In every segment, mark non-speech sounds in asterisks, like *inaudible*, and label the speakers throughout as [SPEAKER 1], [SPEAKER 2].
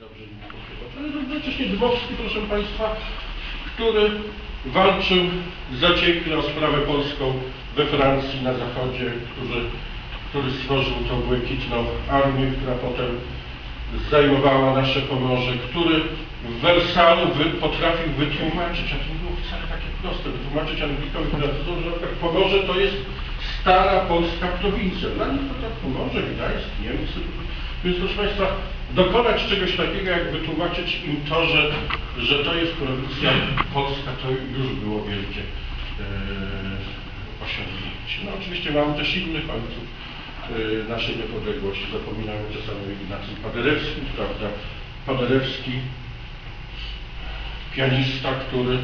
[SPEAKER 1] dobrze mi równocześnie Dmowski, proszę Państwa, który walczył zaciekle o sprawę polską we Francji na zachodzie, który, który stworzył tą błękitną armię, która potem zajmowała nasze Pomorze, który w Wersalu wy, potrafił wytłumaczyć, a to nie było wcale takie proste, wytłumaczyć Anglikom i Francuzom, że przykład Pomorze to jest stara polska prowincja. Dla nich to tak Pomorze, Gdańsk, Niemcy. Więc proszę Państwa, dokonać czegoś takiego, jak wytłumaczyć im to, że, że to jest prowincja polska, to już było wielkie e, osiągnięcie. No oczywiście mamy też innych ojców e, naszej niepodległości. Zapominamy czasami o Ignacym Paderewskim, prawda? Paderewski, pianista, który,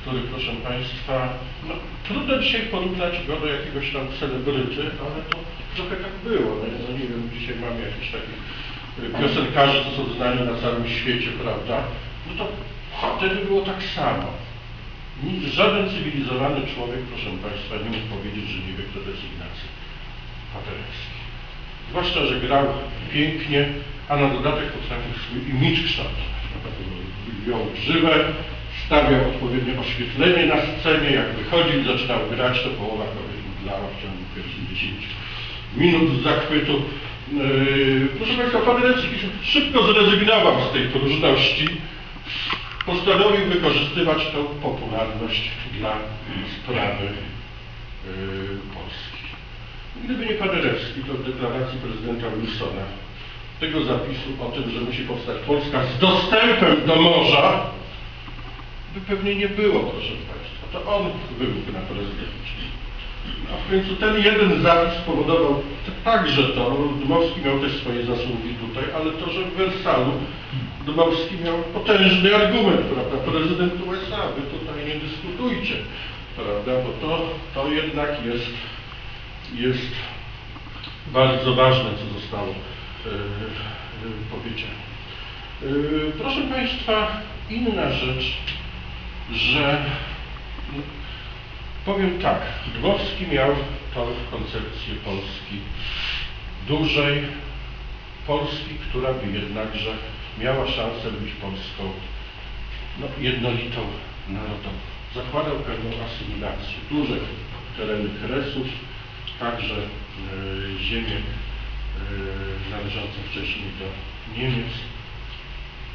[SPEAKER 1] który proszę Państwa, no, trudno dzisiaj porównać go do jakiegoś tam celebryty, ale to trochę tak było. No, no nie wiem, dzisiaj mamy jakichś takich piosenkarzy, co są znani na całym świecie, prawda? No to wtedy było tak samo. Nic, żaden cywilizowany człowiek, proszę Państwa, nie mógł powiedzieć, że nie wie, kto to jest Ignacy Paderewski. Zwłaszcza, że grał pięknie, a na dodatek potrafił swój imidż kształtować. Jął żywe, stawiał odpowiednie oświetlenie na scenie, jak wychodził, zaczynał grać, to połowa kogoś mdlała w ciągu pierwszych 10 minut z zachwytu. Yy, proszę Państwa, Paderewski szybko zrezygnował z tej próżności, postanowił wykorzystywać tą popularność dla sprawy yy, Polski. Gdyby nie Paderewski, to w deklaracji prezydenta Wilsona tego zapisu o tym, że musi powstać Polska z dostępem do morza, by pewnie nie było, proszę Państwa. To on wybuchł na prezydencie. A w końcu ten jeden zapis spowodował także to, Dmowski miał też swoje zasługi tutaj, ale to, że w Wersalu Dmowski miał potężny argument, prawda, prezydent USA, wy tutaj nie dyskutujcie, prawda, bo to, to jednak jest, jest bardzo ważne, co zostało yy, yy, powiedziane. Yy, proszę Państwa, inna rzecz, że no, powiem tak, Dmowski miał tą koncepcję Polski dużej, Polski, która by jednakże miała szansę być Polską no, jednolitą narodową. Zakładał pewną asymilację, duże tereny Kresów, także e, ziemie e, należące wcześniej do Niemiec.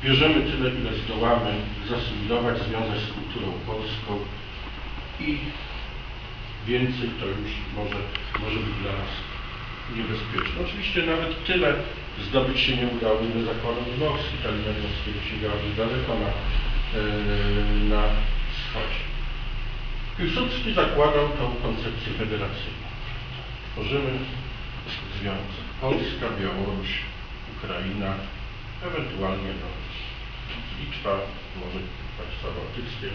[SPEAKER 1] Bierzemy tyle, ile zdołamy zasymilować, związać z kulturą polską i więcej to już może, może być dla nas niebezpieczne. Oczywiście nawet tyle zdobyć się nie udało, ile zakładał Dmowski, Kalinowskiego sięgały daleko na, e, na wschodzie. Piłsudski zakładał tą koncepcję federacyjną. Tworzymy związek Polska, Białoruś, Ukraina, ewentualnie no, Litwa, może państwa bałtyckie.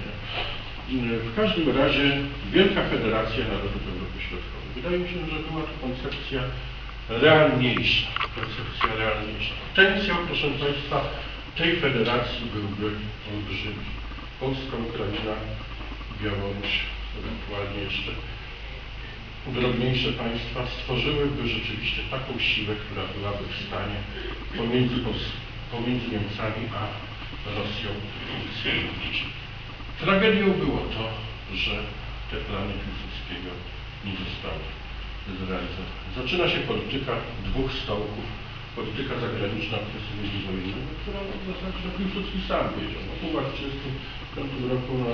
[SPEAKER 1] W każdym razie Wielka Federacja Narodów Europy Środkowej. Wydaje mi się, że była to koncepcja realniejsza. Koncepcja realniejsza. Potencjał, proszę Państwa, tej federacji byłby olbrzymi. Polska, Ukraina, Białoruś, ewentualnie jeszcze drobniejsze państwa stworzyłyby rzeczywiście taką siłę, która byłaby w stanie pomiędzy, pomiędzy Niemcami a Rosją. Tragedią było to, że te plany Piłsudskiego nie zostały zrealizowane. Zaczyna się polityka dwóch stołków, polityka zagraniczna okresu międzywojennego, zasadzie no, Piłsudski sam wiedział. No, w 1935 roku no,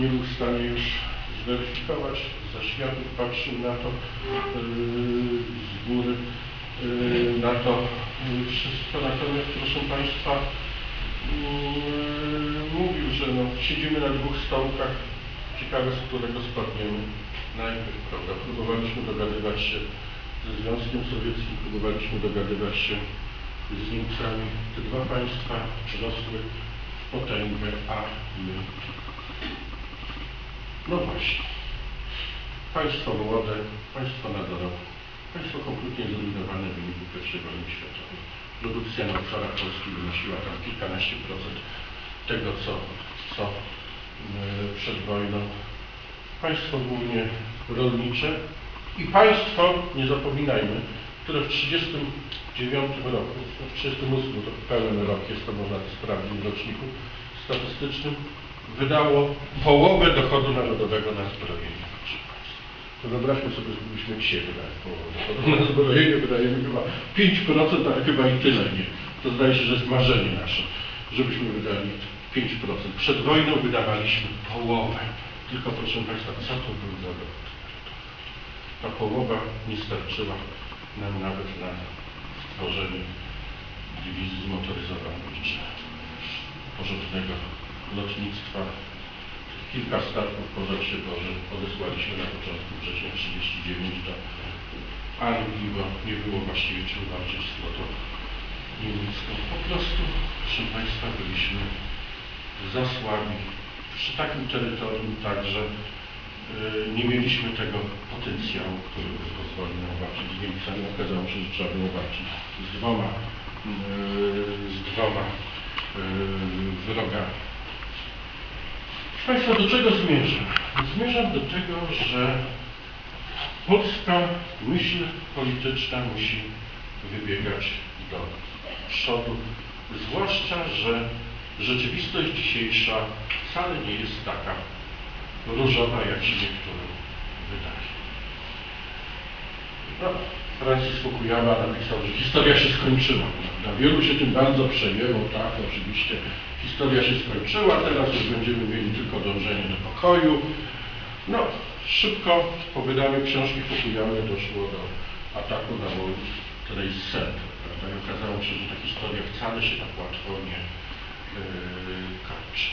[SPEAKER 1] nie był w stanie już zweryfikować, za światów patrzył na to yy, z góry, na to yy, wszystko. Natomiast proszę Państwa, yy, mówił, że no, siedzimy na dwóch stołkach, ciekawe z którego spadniemy najpierw, prawda? Próbowaliśmy dogadywać się ze Związkiem Sowieckim, próbowaliśmy dogadywać się z Niemcami. Te dwa państwa rosły w potęgę, a my no właśnie. Państwo młode, państwo nadorowe, państwo kompletnie zrujnowane w wyniku I wojny światowej. Produkcja na obszarach Polski wynosiła tam kilkanaście procent tego, co, co yy, przed wojną. Państwo głównie rolnicze i państwo, nie zapominajmy, które w 30 1939 roku, w 1938 to pełen rok jest, to można sprawdzić w roczniku statystycznym, wydało połowę dochodu narodowego na zbrojenie. To wyobraźmy sobie, gdybyśmy dzisiaj wydali połowę na zbrojenie, wydajemy chyba 5%, ale chyba i tyle nie. To zdaje się, że jest marzenie nasze, żebyśmy wydali 5%. Przed wojną wydawaliśmy połowę. Tylko proszę Państwa, co to był za rok? Ta połowa nie starczyła nam nawet na stworzenie dywizji zmotoryzowanej czy porządnego lotnictwa. Kilka statków, się Boże, odesłaliśmy na początku września 1939 do Anglii, bo nie było właściwie czym walczyć z flotą niemiecką. Po prostu, proszę Państwa, byliśmy za słabi. Przy takim terytorium także y, nie mieliśmy tego potencjału, który by pozwolił nam walczyć z Niemcami. Okazało się, że trzeba było walczyć z dwoma, y, z dwoma y, wrogami. Proszę Państwa, do czego zmierzam? Zmierzam do tego, że polska myśl polityczna musi wybiegać do przodu, zwłaszcza, że rzeczywistość dzisiejsza wcale nie jest taka różowa, jak się niektórym wydaje. No, Francis Fukuyama napisał, że historia się skończyła. Prawda? Wielu się tym bardzo przejęło, tak, oczywiście historia się skończyła, teraz już będziemy mieli tylko dążenie do pokoju. No, szybko po wydaniu książki Fukuyamy doszło do ataku na World Trade Center. Prawda? I okazało się, że ta historia wcale się tak łatwo nie yy, kończy.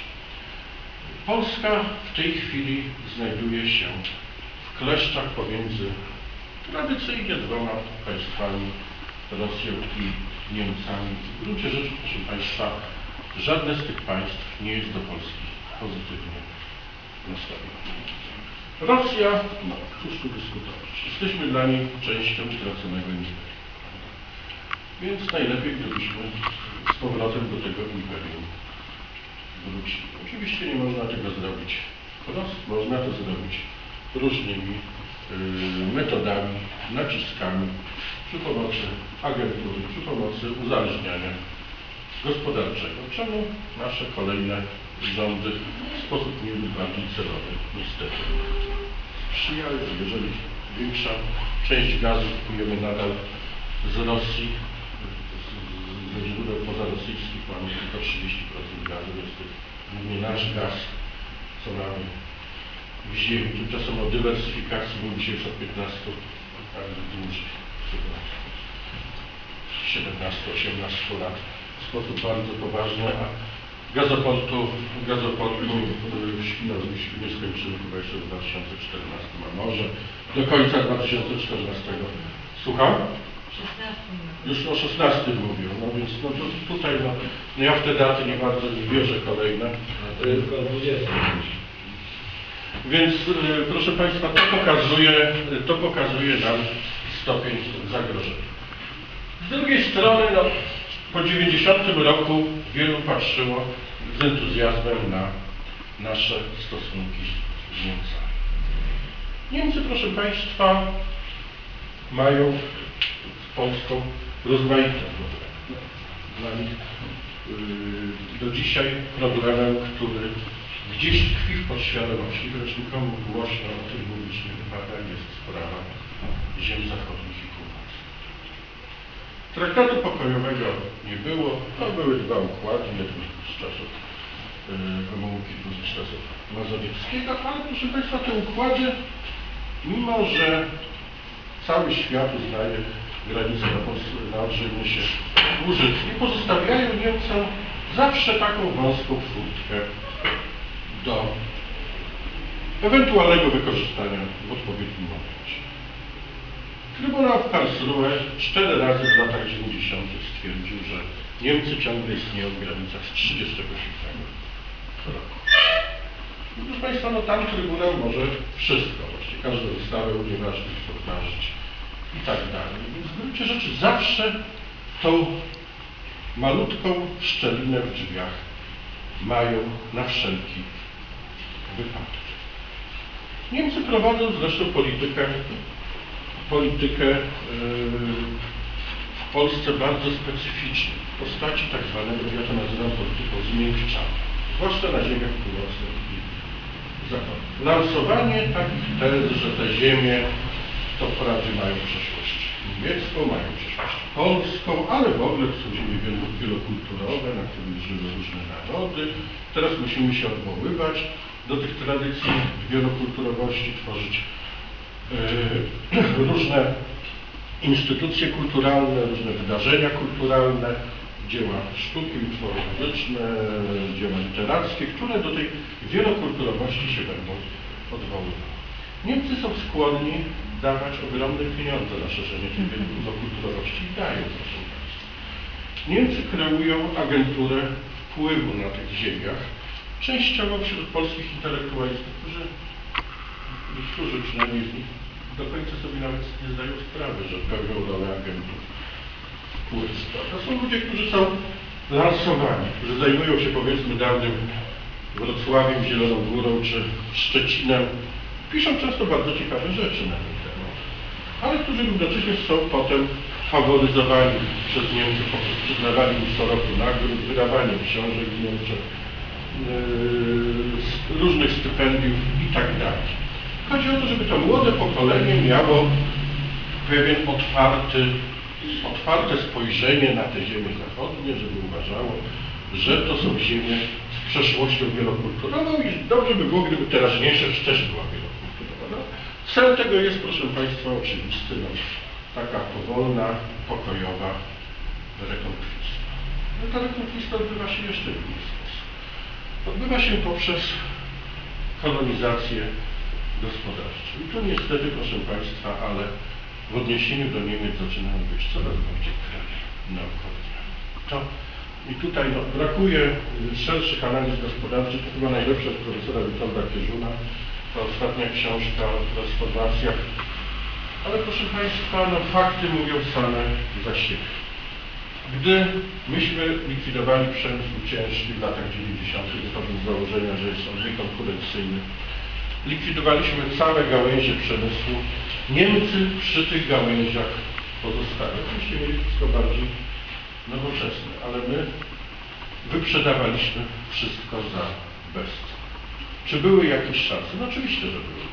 [SPEAKER 1] Polska w tej chwili znajduje się w kleszczach pomiędzy tradycyjnie dwoma państwami, Rosją i Niemcami. W gruncie rzeczy, proszę Państwa, żadne z tych państw nie jest do Polski pozytywnie nastawione. Rosja, no cóż tu dyskutować. Jesteśmy dla niej częścią straconego imperium. Więc najlepiej, gdybyśmy z powrotem do tego imperium wrócili. Oczywiście nie można tego zrobić wprost, można to zrobić różnymi metodami, naciskami, przy pomocy agentury, przy pomocy uzależniania gospodarczego, czemu nasze kolejne rządy w sposób nie bardziej celowy niestety sprzyjają. Jeżeli większa część gazu kupujemy nadal z Rosji, ze źródeł pozarosyjskich mamy tylko 30% gazu, jest to głównie nasz gaz, co mamy w ziemi. Tymczasem o dywersyfikacji mówi się już od 15 lat dłużej, chyba 17-18 lat w sposób bardzo poważny, a gazoportu, gazoportu w Świnoujściu nie skończymy chyba jeszcze w 2014, a może do końca 2014. Słucham? Już o 16 mówią, no więc no, to tutaj no, no ja w te daty nie bardzo nie wierzę kolejne.
[SPEAKER 2] Tylko 20.
[SPEAKER 1] Więc y, proszę Państwa, to pokazuje, to pokazuje nam stopień zagrożenia. Z drugiej strony, no, po 90 roku wielu patrzyło z entuzjazmem na nasze stosunki z Niemcami. Niemcy, proszę Państwa, mają z Polską rozmaite problemy. Dla nich yy, do dzisiaj problemem, który gdzieś tkwi w podświadomości, lecz nikomu głośno o tym mówić nie wypada, jest sprawa ziem zachodnich i północy. Traktatu pokojowego nie było, no były dwa układy, jeden z czasów yy, Gomułki, drugi z czasów Mazowieckiego, ale proszę Państwa, te układy, mimo że cały świat uznaje granice na, się użytki, pozostawiają Niemcom zawsze taką wąską furtkę do ewentualnego wykorzystania w odpowiednim momencie. Trybunał w Karlsruhe cztery razy w latach 90. stwierdził, że Niemcy ciągle istnieją w granicach z 1937 roku. Proszę Państwa, no tam Trybunał może wszystko, właściwie każdą ustawę unieważnić, podważyć i tak dalej. Więc w gruncie rzeczy zawsze tą malutką szczelinę w drzwiach mają na wszelki wypadek. Niemcy prowadzą zresztą politykę, politykę yy, w Polsce bardzo specyficzny w postaci tak zwanego, ja to nazywam polityką zmiękczania, zwłaszcza na ziemiach północnych i zachodnich. Lansowanie takich tez, że te ziemie to wprawdzie mają przeszłość niemiecką, mają przeszłość polską, ale w ogóle są ziemie wielo- wielokulturowe, na których żyły różne narody. Teraz musimy się odwoływać do tych tradycji wielokulturowości, tworzyć e, *clears throat* różne instytucje kulturalne, różne wydarzenia kulturalne, dzieła sztuki, utwory muzyczne, dzieła literackie, które do tej wielokulturowości się będą odwoływały. Niemcy są skłonni dawać ogromne pieniądze na szerzenie tej wielokulturowości i dają, proszę Państwa. Niemcy kreują agenturę wpływu na tych ziemiach, częściowo wśród polskich intelektualistów, którzy niektórzy przynajmniej z nich do końca sobie nawet nie zdają sprawy, że pełnią rolę agentów wpływstwa. To są ludzie, którzy są lansowani, którzy zajmują się powiedzmy dawnym Wrocławiem, Zieloną Górą czy Szczecinem. Piszą często bardzo ciekawe rzeczy na temat, ale którzy równocześnie są potem faworyzowani przez Niemców poprzez przyznawanie im co roku nagród, wydawanie książek w Niemczech, yy, różnych stypendiów i tak dalej. Chodzi o to, żeby to młode pokolenie miało pewien otwarty, otwarte spojrzenie na te ziemie zachodnie, żeby uważało, że to są ziemie z przeszłością wielokulturową i dobrze by było, gdyby teraźniejszość też była wielokulturowa. Cel tego jest, proszę Państwa, oczywisty, no, taka powolna, pokojowa rekonkwista. No ta rekonkwista odbywa się jeszcze w inny sposób. Odbywa się poprzez kolonizację gospodarczą. I tu niestety, proszę Państwa, ale w odniesieniu do Niemiec zaczynają być coraz bardziej kraje. To i tutaj no, brakuje szerszych analiz gospodarczych, to chyba najlepsza z profesora Witolda Kierzuna, ta ostatnia książka o transformacjach. Ale proszę Państwa, no, fakty mówią same za siebie. Gdy myśmy likwidowali przemysł ciężki w latach 90., wychodząc z założenia, że jest on niekonkurencyjny, likwidowaliśmy całe gałęzie przemysłu. Niemcy przy tych gałęziach pozostały. Oczywiście mieli wszystko bardziej nowoczesne, ale my wyprzedawaliśmy wszystko za bezcen. Czy były jakieś szanse? No oczywiście, że były.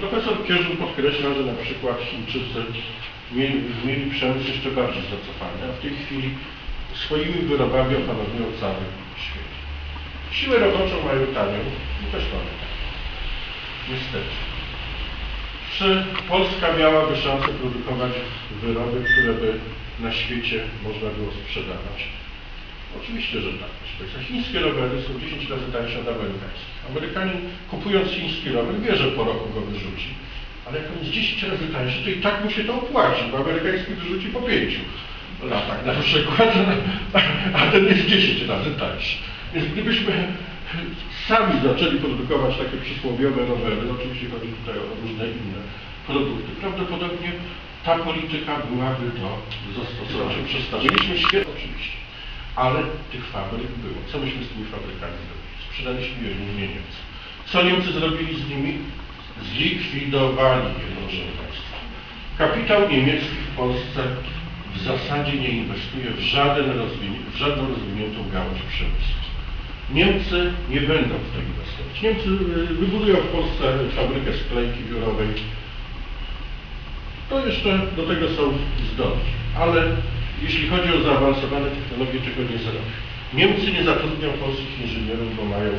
[SPEAKER 1] Profesor Kierzun podkreśla, że na przykład Chińczycy mieli, mieli przemysł jeszcze bardziej zacofany, a w tej chwili swoimi wyrobami opanowują cały świat. Siłę roboczą mają tanią, my też mamy. Niestety. Czy Polska miałaby szansę produkować wyroby, które by na świecie można było sprzedawać? Oczywiście, że tak. Proszę chińskie rowery są 10 razy tańsze od amerykańskich. Amerykanin kupując chiński rower wie, że po roku go wyrzuci, ale jak on jest 10 razy tańszy, to i tak mu się to opłaci, bo amerykański wyrzuci po 5 latach na przykład, a ten jest 10 razy tańszy. Więc gdybyśmy sami zaczęli produkować takie przysłowiowe rowery, oczywiście chodzi tutaj o różne inne produkty, prawdopodobnie ta polityka byłaby do zastosowania. Przedstawiliśmy świat oczywiście, ale tych fabryk było. Co myśmy z tymi fabrykami zrobili? Sprzedaliśmy je Niemcom. Co Niemcy zrobili z nimi? Zlikwidowali je, proszę Państwa. Kapitał niemiecki w Polsce w zasadzie nie inwestuje w, żaden w żadną rozwiniętą gałąź przemysłu. Niemcy nie będą w to inwestować. Niemcy y, wybudują w Polsce fabrykę sklejki biurowej. To jeszcze do tego są zdolni. Ale jeśli chodzi o zaawansowane technologie, czego nie zrobią. Niemcy nie zatrudnią polskich inżynierów, bo mają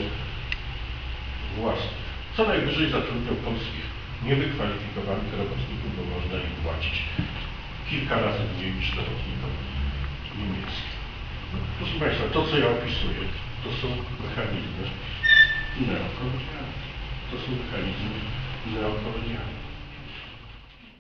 [SPEAKER 1] własnych. Co najwyżej zatrudnią polskich niewykwalifikowanych robotników, bo można im płacić kilka razy mniej niż robotnikom niemieckim. Proszę Państwa, to co ja opisuję, to są mechanizmy neokolonialne. To są mechanizmy neokolonialne.